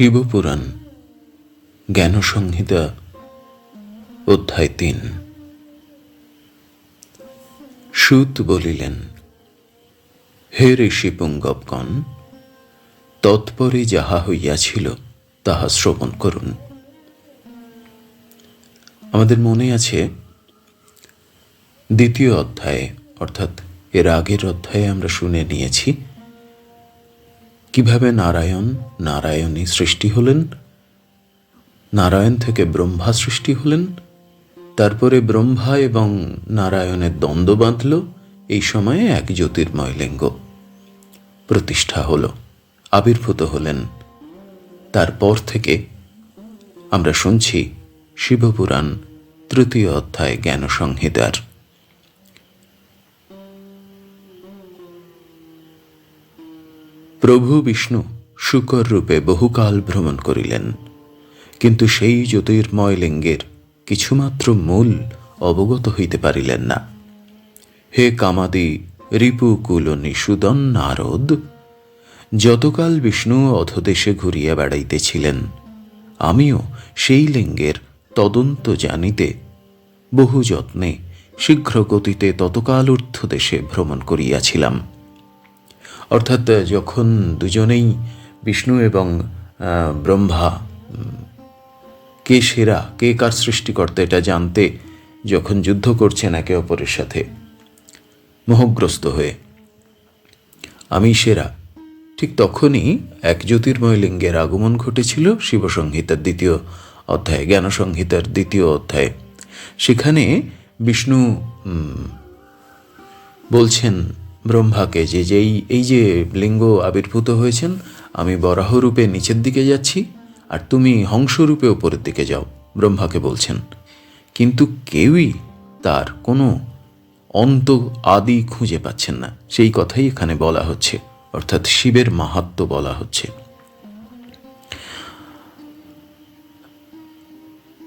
শিবপুরাণ জ্ঞানসংহিতা অধ্যায় তিন। সুত বলিলেন, হে ঋষি পুঙ্গবগণ, তৎপরে যাহা হইয়াছিল তাহা শ্রবণ করুন। আমাদের মনে আছে, দ্বিতীয় অধ্যায়ে, অর্থাৎ এর আগের অধ্যায়ে আমরা শুনে নিয়েছি কীভাবে নারায়ণ নারায়ণী সৃষ্টি হলেন? নারায়ণ থেকে ব্রহ্মা সৃষ্টি হলেন? তারপরে ব্রহ্মা এবং নারায়ণের দ্বন্দ্ব বাঁধল, এই সময়ে এক জ্যোতির্ময় লিঙ্গ প্রতিষ্ঠা হল, আবির্ভূত হলেন। তারপর থেকে আমরা শুনছি শিবপুরাণ তৃতীয় অধ্যায় জ্ঞান সংহিতার প্রভু বিষ্ণু শুকর রূপে বহুকাল ভ্রমণ করিলেন। কিন্তু সেই জ্যোতির্ময় লিঙ্গের কিছুমাত্র মূল অবগত হইতে পারিলেন না। হে কামাদি রিপুকুল নিষুদন নারদ, যতকাল বিষ্ণু অধদেশে ঘুরিয়া বেড়াইতেছিলেন, আমিও সেই লিঙ্গের তদন্ত জানিতে বহু যত্নে শীঘ্র গতিতে ততকাল ঊর্ধ্বদেশে ভ্রমণ করিয়াছিলাম। অর্থাৎ যখন দুজনেই বিষ্ণু এবং ব্রহ্মা কে সেরা, কে কার সৃষ্টিকর্তা এটা জানতে যখন যুদ্ধ করছেন একে অপরের সাথে, মোহগ্রস্ত হয়ে, আমি সেরা। ঠিক তখনই এক জ্যোতির্ময় লিঙ্গের আগমন ঘটেছিল শিবসংহিতার দ্বিতীয় অধ্যায় জ্ঞান সংহিতার দ্বিতীয় অধ্যায়। সেখানে বিষ্ণু বলছেন ব্রহ্মাকে যে যেই, এই যে লিঙ্গ আবির্ভূত হয়েছেন, আমি বরাহ রূপে নিচের দিকে যাচ্ছি, আর তুমি হংসরূপে ওপরের দিকে যাও, ব্রহ্মাকে বলছেন। কিন্তু কেউই তার কোনো অন্ত আদি খুঁজে পাচ্ছেন না। সেই কথাই এখানে বলা হচ্ছে, অর্থাৎ শিবের মাহাত্ম বলা হচ্ছে।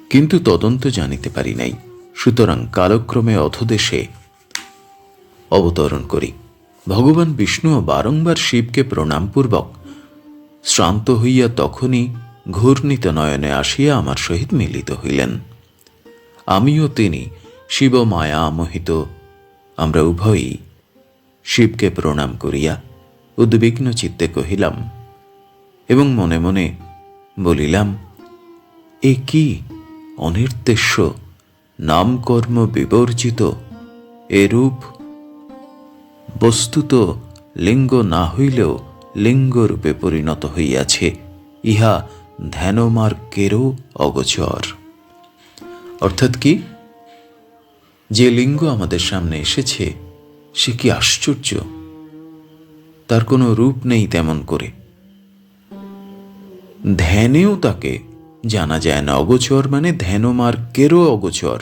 কিন্তু তদন্ত জানিতে পারি নাই, সুতরাং কালক্রমে অধদেশে অবতরণ করি। ভগবান বিষ্ণু বারংবার শিবকে প্রণামপূর্বক শ্রান্ত হইয়া তখনই ঘূর্ণিত নয়নে আসিয়া আমার সহিত মিলিত হইলেন। আমিও তিনি শিব মায়া মোহিত, আমরা উভয়ই শিবকে প্রণাম করিয়া উদ্বিগ্ন চিত্তে কহিলাম এবং মনে মনে বলিলাম, এ কি অনির্দেশ্য, নামকর্ম বিবর্জিত, এরূপ বস্তুত লিঙ্গ না হইলেও লিঙ্গরূপে পরিণত হইয়াছে, ইহা ধ্যানমার্গেরও অগোচর। অর্থাৎ কি? যে লিঙ্গ আমাদের সামনে এসেছে, সে কি আশ্চর্য? তার কোনো রূপ নেই তেমন করে। ধ্যানেও তাকে জানা যায় না। অগোচর মানে ধ্যানমার্গেরও অগোচর।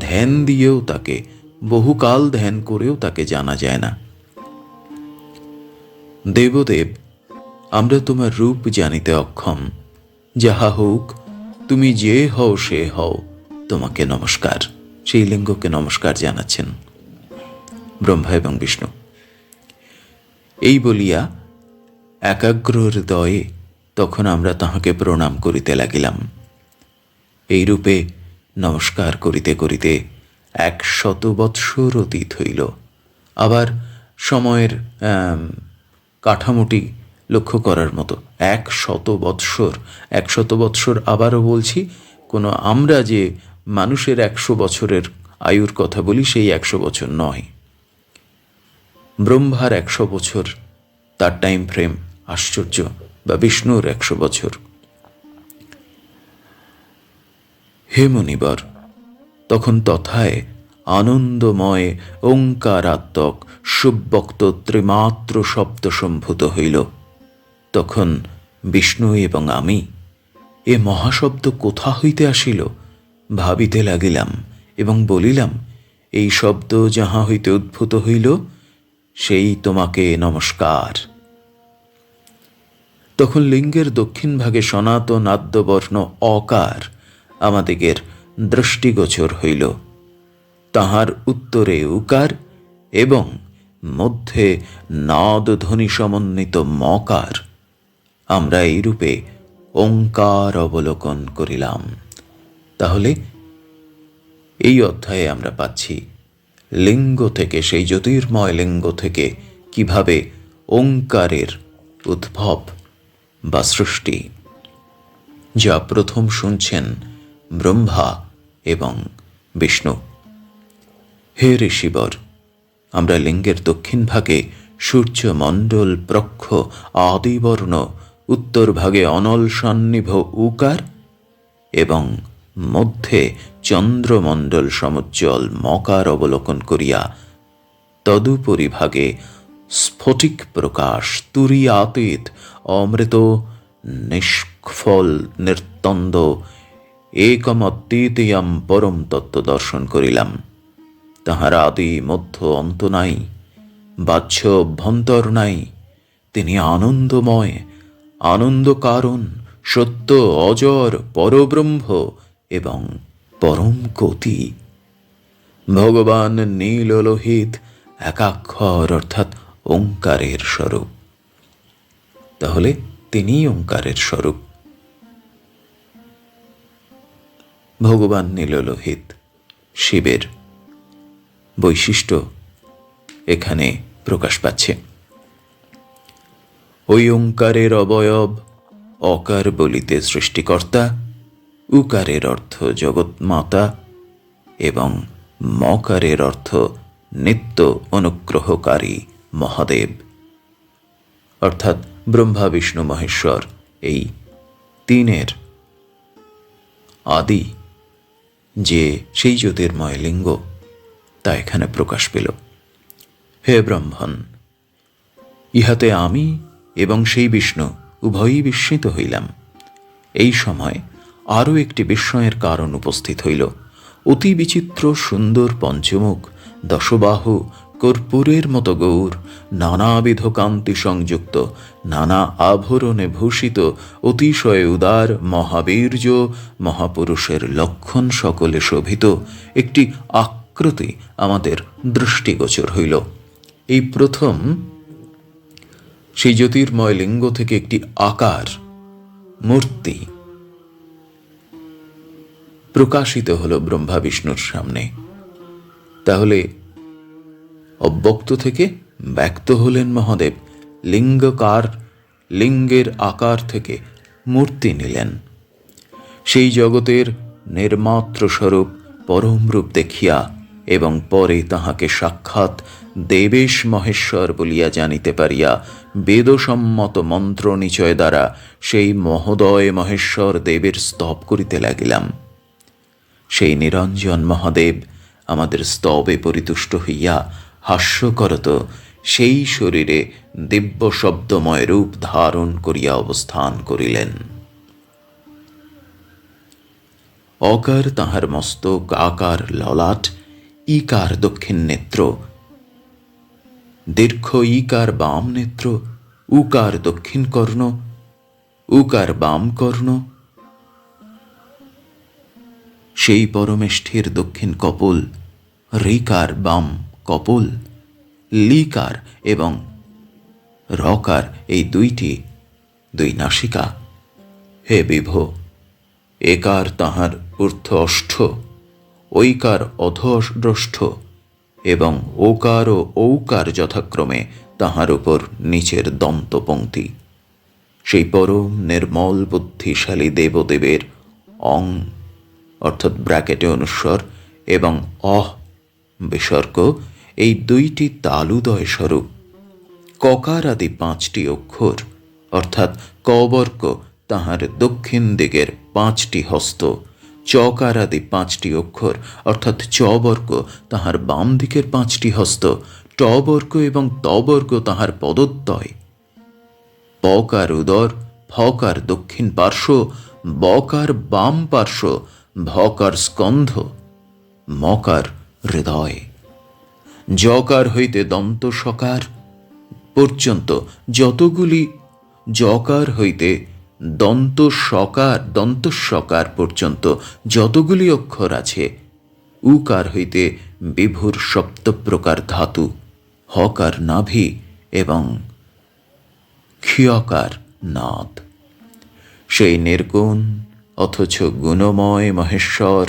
ধ্যান দিয়েও তাকে বহুকাল ধ্যান করেও তাকে জানা যায় না। দেবদেব, আমরা তোমার রূপ জানিতে অক্ষম। যাহা হোক, তুমি যে হও সে হও, তোমাকে নমস্কার। সেই লিঙ্গকে নমস্কার জানাচ্ছেন ব্রহ্মা এবং বিষ্ণু। এই বলিয়া একাগ্র হৃদয়ে তখন আমরা তাহাকে প্রণাম করিতে লাগিলাম। এই রূপে নমস্কার করিতে করিতে এক শত বৎসর অতীত হইল। আবার সময়ের কাঠামোটি লক্ষ্য করার মতো। এক শত বৎসর এক শত বৎসর আবারও বলছি, কোনো আমরা যে মানুষের একশো বছরের আয়ুর কথা বলি, সেই একশো বছর নয়। ব্রহ্মার একশো বছর, তার টাইম ফ্রেম আশ্চর্য, বা বিষ্ণুর একশো বছর। হে মুনিবর তখন তথায় আনন্দময়, ওঙ্কারাত্মক, সুব্যক্ত ত্রিমাত্র শব্দ সম্ভূত হইল। তখন বিষ্ণু এবং আমি এ মহাশব্দ কোথা হইতে আসিল ভাবিতে লাগিলাম এবং বলিলাম, এই শব্দ যাহা হইতে উদ্ভূত হইল, সেই তোমাকে নমস্কার। তখন লিঙ্গের দক্ষিণ ভাগে সনাতন আদ্যবর্ণ অকার আমাদিগের দৃষ্টিগোচর হইল। তাহার উত্তরে উকার এবং মধ্যে নাদ ধ্বনি সমন্বিত মকার। আমরা এইরূপে ওঙ্কার অবলোকন করিলাম। তাহলে এই অধ্যায়ে আমরা পাচ্ছি, লিঙ্গ থেকে, সেই জ্যোতির্ময় লিঙ্গ থেকে কীভাবে ওঙ্কারের উদ্ভব বা সৃষ্টি, যা প্রথম শুনছেন ব্রহ্মা এবং বিষ্ণু। হে ঋষিবর, আমরা লিঙ্গের দক্ষিণ ভাগে সূর্যমণ্ডল, প্রক্ষ, আদিবর্ণ, উত্তর ভাগে অনল সন্নিভ উকার এবং মধ্যে চন্দ্রমণ্ডল সমুজ্জ্বল মকার অবলোকন করিয়া তদুপরি ভাগে স্ফটিক প্রকাশ তুরিয়াতীত অমৃত নিষ্ফল নির্তন্দ একমদ্বিতীয়ম পরম তত্ত্ব দর্শন করিলাম। তাহার আদি মধ্য অন্ত নাই, বাহ্য অভ্যন্তর নাই। তিনি আনন্দময় আনন্দ কারণ সত্য, অজর, পরব্রহ্ম এবং পরম গতি। ভগবান নীল লোহিত একাক্ষর অর্থাৎ ওঙ্কারের স্বরূপ। তাহলে তিনি ওঙ্কারের স্বরূপ। ভগবান নীললোহিত শিবের বৈশিষ্ট্য এখানে প্রকাশ পাচ্ছে। ওই ওঙ্কারের অবয়ব অকার বলিতে সৃষ্টিকর্তা, উকারের অর্থ জগৎমাতা এবং মকারের অর্থ নিত্য অনুগ্রহকারী মহাদেব। অর্থাৎ ব্রহ্মা, বিষ্ণু, মহেশ্বর এই তিনের আদি যে সেই জ্যোতির্ময় লিঙ্গ তা এখানে প্রকাশ পেল। হে ব্রহ্মণ, ইহাতে আমি এবং সেই বিষ্ণু উভয়ই বিস্মিত হইলাম। এই সময় আরও একটি বিস্ময়ের কারণ উপস্থিত হইল। অতি বিচিত্র সুন্দর পঞ্চমুখ দশবাহু কর্পূরের মতো গৌর, নানাবিধ কান্তি সংযুক্ত, নানা আভরণে ভূষিত, অতিশয় উদার মহাবীর্য মহাপুরুষের লক্ষণ সকলে শোভিত। একটি আকৃতি আমাদের দৃষ্টিগোচর হইল। এই প্রথম সেই জ্যোতির্ময় লিঙ্গ থেকে একটি আকার মূর্তি প্রকাশিত হল ব্রহ্মা বিষ্ণুর সামনে। তাহলে অব্যক্ত থেকে ব্যক্ত হলেন মহাদেব। লিঙ্গকার, লিঙ্গের আকার থেকে মূর্তি নিলেন। সেই জগতের নির্মাত্র স্বরূপ পরমরূপ দেখিয়া এবং পরে তাহাকে সাক্ষাৎ দেবেশ মহেশ্বর বলিয়া জানিতে পারিয়া বেদসম্মত মন্ত্র নিচয় দ্বারা সেই মহোদয় মহেশ্বর দেবের স্তব করিতে লাগিলাম। সেই নিরঞ্জন মহাদেব আমাদের স্তবে পরিতুষ্ট হইয়া হাস্য করত সেই শরীরে দিব্য শব্দময় রূপ ধারণ করিয়া অবস্থান করিলেন। অকার তাহার মস্তক, আকার, ললাট, ইকার দক্ষিণ নেত্র, দীর্ঘ ইকার বাম নেত্র, উকার দক্ষিণ কর্ণ, উকার বাম কর্ণ। সেই পরমেষ্ঠের দক্ষিণ কপল, রিকার বাম। কপল, লিকার এবং রকার এই দুইটি দুই নাসিকা। হে বিভ, একার তাহার ঊর্ধ্ব অষ্ঠ, ঐকার অধডষ্ঠ এবং ওকার ও ঔকার যথাক্রমে তাহার উপর নিচের দন্তপংক্তি। সেই পরম নির্মল বুদ্ধিশালী দেবদেবের অং, অর্থাৎ ব্র্যাকেটে অনুস্বর, এবং অহ, বিসর্গ এই দুইটি তালুদয় স্বরূপ, ককার আদি পাঁচটি অক্ষর, অর্থাৎ কবর্ক তাহার দক্ষিণ দিকের পাঁচটি হস্ত, চকার আদি পাঁচটি অক্ষর, অর্থাৎ চবর্গ তাহার বাম দিকের পাঁচটি হস্ত টবর্গ এবং তবর্গ তাহার পদদ্বয় পকার উদর, ফকার দক্ষিণ পার্শ্ব, বকার বাম পার্শ্ব, ভকার স্কন্ধ, মকার হৃদয়। জকার হইতে দন্ত সকার। পর্যন্ত যতগুলি জকার হইতে দন্ত সকার দন্ত সকার পর্যন্ত যতগুলি অক্ষর আছে, উকার হইতে বিভুর সপ্তপ্রকার ধাতু, হকার নাভি এবং ক্ষিয়কার নাদ। সেই নির্গুণ, অথচ গুণময় মহেশ্বর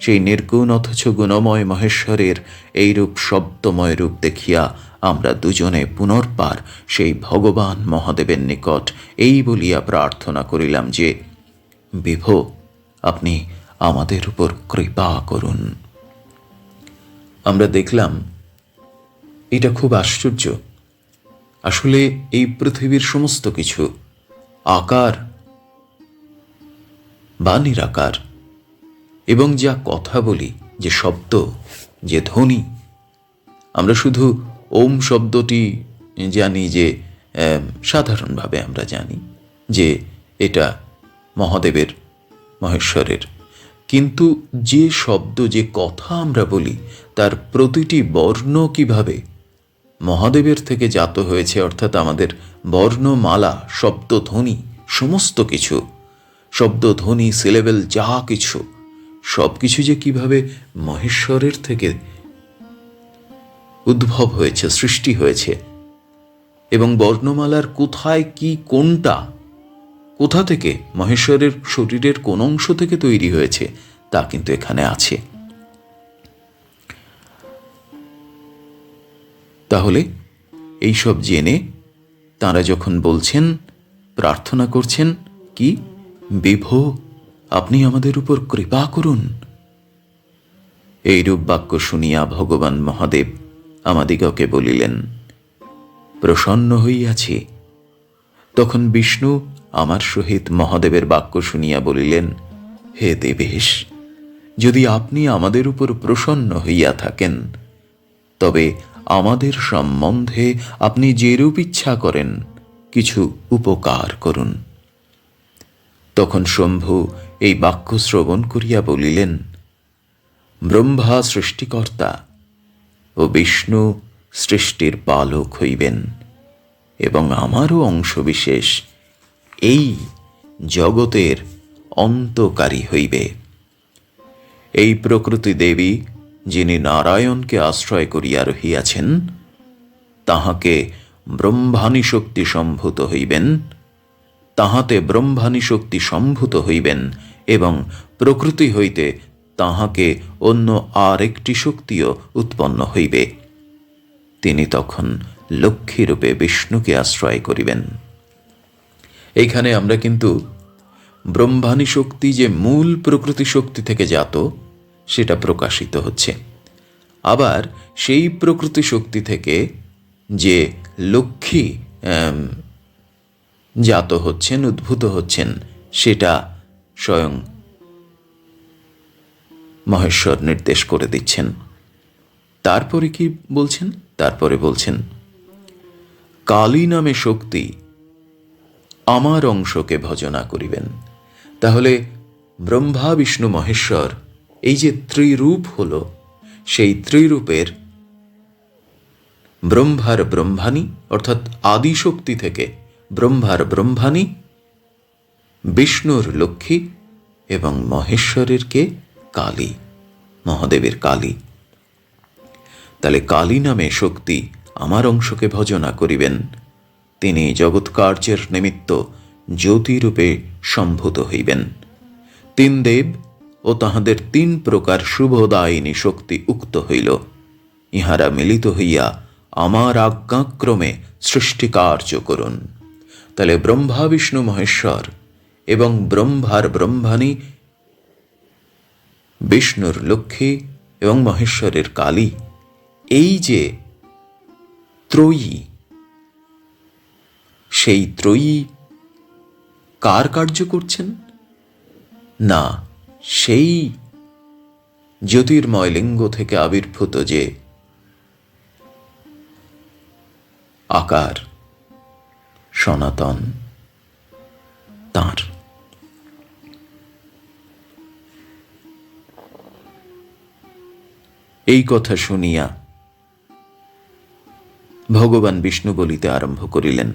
সেই নির্গুণ অথচ গুণময় মহেশ্বরের এইরূপ শব্দময় রূপ দেখিয়া আমরা দুজনে পুনর্বার সেই ভগবান মহাদেবের নিকট এই বলিয়া প্রার্থনা করিলাম যে, বিভো, আপনি আমাদের উপর কৃপা করুন। আমরা দেখলাম, এটা খুব আশ্চর্য। আসলে এই পৃথিবীর সমস্ত কিছু আকার বা নিরাকার। এবং যা কথা বলি, যে শব্দ, যে ধ্বনি, আমরা শুধু ওম শব্দটি জানি যে সাধারণভাবে আমরা জানি যে এটা মহাদেবের, মহেশ্বরের। কিন্তু যে শব্দ, যে কথা আমরা বলি, তার প্রতিটি বর্ণ কীভাবে মহাদেবের থেকে জাত হয়েছে, অর্থাৎ আমাদের বর্ণমালা শব্দধ্বনি সমস্ত কিছু শব্দধ্বনি সিলেবেল যা কিছু সব কিছু যে কীভাবে মহেশ্বরের থেকে উদ্ভব হয়েছে, সৃষ্টি হয়েছে এবং বর্ণমালার কোথায় কি কোনটা, কোথা থেকে মহেশ্বরের শরীরের কোন অংশ থেকে তৈরি হয়েছে, তা কিন্তু এখানে আছে। তাহলে এইসব জেনে তারা যখন বলছেন, প্রার্থনা করছেন, কি? বিভো আপনি আমাদের উপর কৃপা করুন। এইরূপ বাক্য শুনিয়া ভগবান মহাদেব আমাদিগকে বলিলেন, প্রসন্ন হইয়াছি। তখন বিষ্ণু আমার সহিত মহাদেবের বাক্য শুনিয়া বলিলেন, হে দেবেশ, যদি আপনি আমাদের উপর প্রসন্ন হইয়া থাকেন, তবে আমাদের সম্বন্ধে আপনি যেরূপ ইচ্ছা করেন, কিছু উপকার করুন। তখন শম্ভু এই বাক্য শ্রবণ করিয়া বলিলেন, ব্রহ্মা সৃষ্টিকর্তা ও বিষ্ণু সৃষ্টির পালক হইবেন এবং আমারও অংশবিশেষ এই জগতের অন্তকারী হইবে। এই প্রকৃতি দেবী যিনি নারায়ণকে আশ্রয় করিয়া রহিয়াছেন, তাহাকে ব্রহ্মাণী শক্তি সম্ভূত হইবেন, তাহাতে ব্রহ্মাণী শক্তি সম্ভূত হইবেন এবং প্রকৃতি হইতে তাহাকে অন্য আর একটি শক্তিও উৎপন্ন হইবে। তিনি তখন লক্ষ্মীরূপে বিষ্ণুকে আশ্রয় করিবেন। এইখানে আমরা কিন্তু ব্রহ্মাণী শক্তি যে মূল প্রকৃতি শক্তি থেকে জাত, সেটা প্রকাশিত হচ্ছে। আবার সেই প্রকৃতি শক্তি থেকে যে লক্ষ্মী জাত হচ্ছেন, উদ্ভূত হচ্ছেন, সেটা স্বয়ং মহেশ্বর নির্দেশ করে দিচ্ছেন। তারপরে কি বলছেন? তারপরে বলছেন, কালী নামে শক্তি আমার অংশকে ভজনা করিবেন। তাহলে ব্রহ্মা, বিষ্ণু, মহেশ্বর এই যে ত্রিরূপ হল, সেই ত্রিরূপের ব্রহ্মার ব্রহ্মাণী, অর্থাৎ আদি শক্তি থেকে ব্রহ্মার ব্রহ্মাণী বিষ্ণুর লক্ষ্মী এবং মহেশ্বরের কে কালী, মহাদেবের কালী। তাহলে কালী নামে শক্তি আমার অংশকে ভজনা করিবেন। তিনি জগৎ কার্যের নিমিত্ত জ্যোতিরূপে সম্ভূত হইবেন। তিন দেব ও তাহাদের তিন প্রকার শুভদায়িনী শক্তি উক্ত হইল। ইহারা মিলিত হইয়া আমার আজ্ঞাক্রমে সৃষ্টি কার্য করুন। তাহলে ব্রহ্মা, বিষ্ণু, মহেশ্বর এবং ব্রহ্মার ব্রহ্মাণী, বিষ্ণুর লক্ষ্মী এবং মহেশ্বরের কালী। এই যে ত্রয়ী, সেই ত্রয়ী কার কার্য করছেন? না, সেই জ্যোতির্ময় লিঙ্গ থেকে আবির্ভূত যে আকার সনাতন, তাঁর এই কথা শুনিয়া ভগবান বিষ্ণু বলিতে আরম্ভ করিলেন,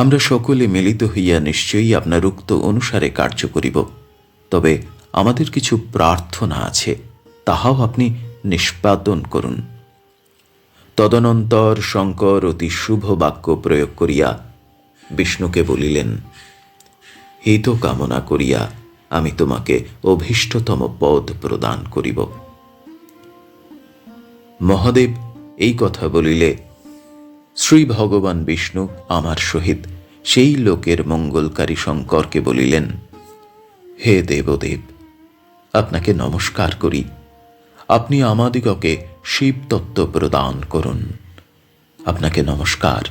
আমরা সকলে মিলিত হইয়া নিশ্চয়ই আপনার উক্ত অনুসারে কার্য করিব, তবে আমাদের কিছু প্রার্থনা আছে, তাহাও আপনি নিষ্পাদন করুন তদনন্তর শঙ্কর অতি শুভ বাক্য প্রয়োগ করিয়া বিষ্ণুকে বলিলেন, হিত কামনা করিয়া আমি তোমাকে অভীষ্টতম পদ প্রদান করিব। মহাদেব এই কথা বলিলে, শ্রী ভগবান বিষ্ণু আমার সহিত সেই লোকের মঙ্গলকারী শঙ্করকে বলিলেন, হে দেবদেব, আপনাকে নমস্কার করি। আপনি আমাদিগকে শিবতত্ত্ব প্রদান করুন। আপনাকে নমস্কার।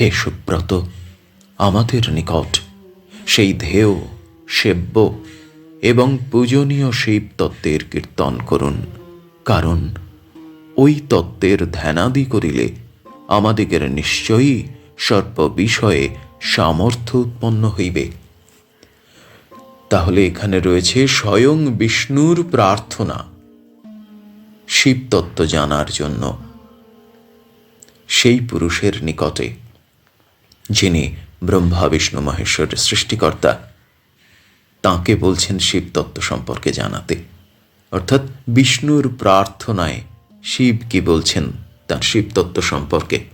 হে সুব্রত, আমাদের নিকট সেই ধেয় সেব্য এবং পূজনীয় শিব তত্ত্বের কীর্তন করুন। কারণ ওই তত্ত্বের ধ্যানাদি করিলে আমাদিগের নিশ্চয়ই সর্ব বিষয়ে সামর্থ্য উৎপন্ন হইবে। তাহলে এখানে রয়েছে স্বয়ং বিষ্ণুর প্রার্থনা। শিবতত্ত্ব জানার জন্য। সেই পুরুষের নিকটে, যিনি ব্রহ্মা, বিষ্ণু মহেশ্বরের সৃষ্টিকর্তা, তাকে বলছেন শিবতত্ত্ব সম্পর্কে জানাতে। অর্থাৎ বিষ্ণুর প্রার্থনায় শিব কি বলছেন তার শিবতত্ত্ব সম্পর্কে?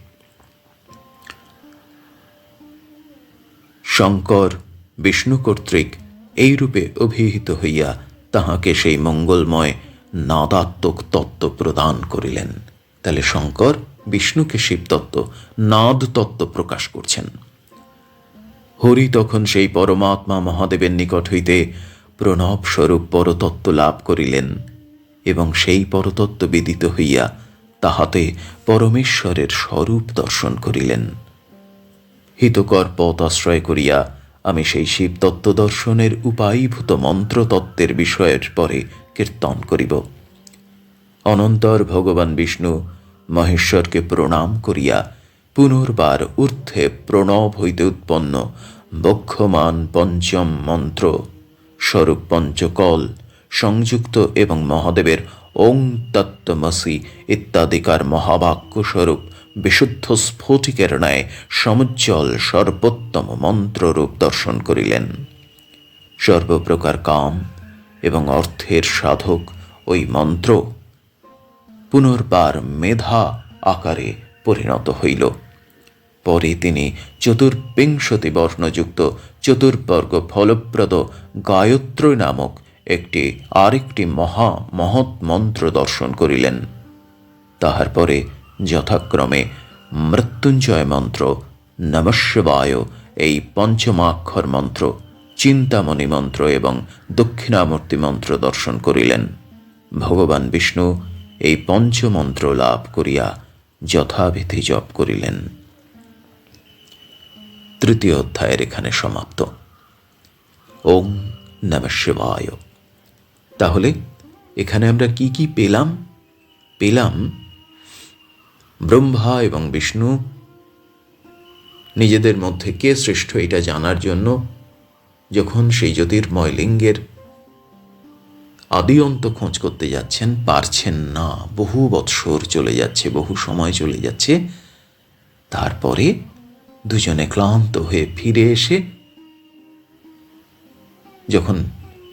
শঙ্কর বিষ্ণু কর্তৃক এইরূপে অভিহিত হইয়া তাহাকে সেই মঙ্গলময় নাদাত্মক তত্ত্ব প্রদান করিলেন। তাহলে শঙ্কর বিষ্ণুকে শিবতত্ত্ব নাদ তত্ত্ব প্রকাশ করছেন। হরি তখন সেই পরমাত্মা মহাদেবের নিকট হইতে প্রণব স্বরূপ পরতত্ত্ব লাভ করিলেন। এবং সেই পরতত্ত্ব বিদিত হইয়া তাহাতে পরমেশ্বরের স্বরূপ দর্শন করিলেন। হিতকর পথ আশ্রয় করিয়া আমি সেই শিব তত্ত্ব দর্শনের উপায়ীভূত মন্ত্রতত্ত্বের বিষয়ের পরে কীর্তন করিব। অনন্তর ভগবান বিষ্ণু মহেশ্বরকে প্রণাম করিয়া পুনর্বার ঊর্ধ্বে প্রণব হইতে উৎপন্ন বক্ষমান পঞ্চম মন্ত্র, স্বরূপ পঞ্চকল সংযুক্ত এবং মহাদেবের ওং তত্ত্বমসি ইত্যাদিকার মহাবাক্য স্বরূপ বিশুদ্ধ স্ফটিকের ন্যায় সমুজ্জ্বল সর্বোত্তম মন্ত্ররূপ দর্শন করিলেন। সর্বপ্রকার কাম এবং অর্থের সাধক ওই মন্ত্র পুনর্বার মেধা আকারে পরিণত হইল। পরে তিনি চতুর্বিংশতি বর্ণযুক্ত চতুর্বর্গ ফলপ্রদ গায়ত্রী নামক একটি, আরেকটি মহা মহৎ মন্ত্র দর্শন করিলেন। তাহার পরে যথাক্রমে মৃত্যুঞ্জয় মন্ত্র নমশিবায় এই পঞ্চমাক্ষর মন্ত্র, চিন্তামণি মন্ত্র এবং দক্ষিণামূর্তি মন্ত্র দর্শন করিলেন। ভগবান বিষ্ণু এই পঞ্চমন্ত্র লাভ করিয়া যথাবিধি জপ করিলেন। তৃতীয় অধ্যায়ের এখানে সমাপ্ত। ওম নম শিবায়। তাহলে এখানে আমরা কি কি পেলাম? পেলাম ব্রহ্মা এবং বিষ্ণু, নিজেদের মধ্যে কে শ্রেষ্ঠ এটা জানার জন্য যখন সেই জ্যোতির্ময় লিঙ্গের আদি অন্ত খোঁজ করতে যাচ্ছেন, পারছেন না। বহু বৎসর চলে যাচ্ছে, বহু সময় চলে যাচ্ছে। তারপরে দুজনে ক্লান্ত হয়ে ফিরে এসে যখন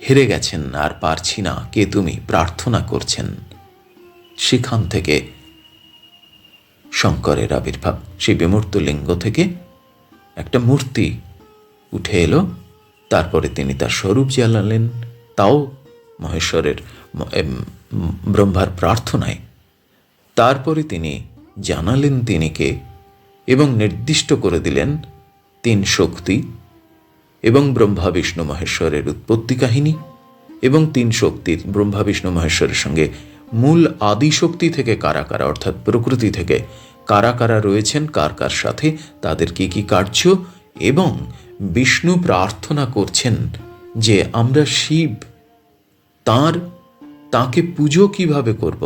হেরে গেছেন আর পারছি না কে তুমি প্রার্থনা করছেন। সেখান থেকে শঙ্করের আবির্ভাব সেই বিমূর্ত লিঙ্গ থেকে একটা মূর্তি উঠে এলো। তারপরে তিনি তার স্বরূপ জ্বালালেন। তাও মহেশ্বরের ব্রহ্মার প্রার্থনায়। তারপরে তিনি জানালেন তিনিকে এবং নির্দিষ্ট করে দিলেন তিন শক্তি এবং ব্রহ্মা, বিষ্ণু, মহেশ্বরের উৎপত্তি কাহিনী এবং তিন শক্তির, ব্রহ্মা, বিষ্ণু, মহেশ্বরের সঙ্গে মূল আদি শক্তি থেকে কারা কারা অর্থাৎ প্রকৃতি থেকে কারা কারা রয়েছেন, কার কার সাথে, তাদের কি কি কার্য এবং বিষ্ণু প্রার্থনা করছেন যে আমরা শিব, তার, তাকে পুজো কীভাবে করব?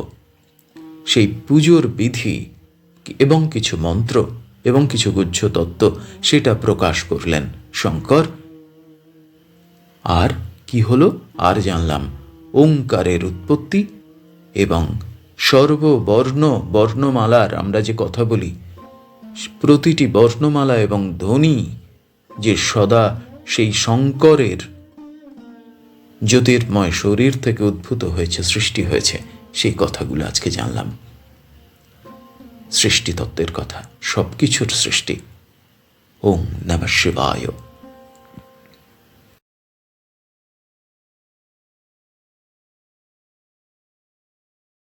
সেই পুজোর বিধি এবং কিছু মন্ত্র এবং কিছু গুহ্য তত্ত্ব সেটা প্রকাশ করলেন শঙ্কর আর কি হলো? আর জানলাম, ওঙ্কারের উৎপত্তি এবং সর্ববর্ণ বর্ণমালার, আমরা যে কথা বলি, প্রতিটি বর্ণমালা এবং ধ্বনি যে সদা সেই শঙ্করের জ্যোতির্ময় শরীর থেকে উদ্ভূত হয়েছে, সৃষ্টি হয়েছে, সেই কথাগুলো আজকে জানলাম। সৃষ্টিতত্ত্বের কথা সব কিছুর সৃষ্টি। ওম নম শিবায়।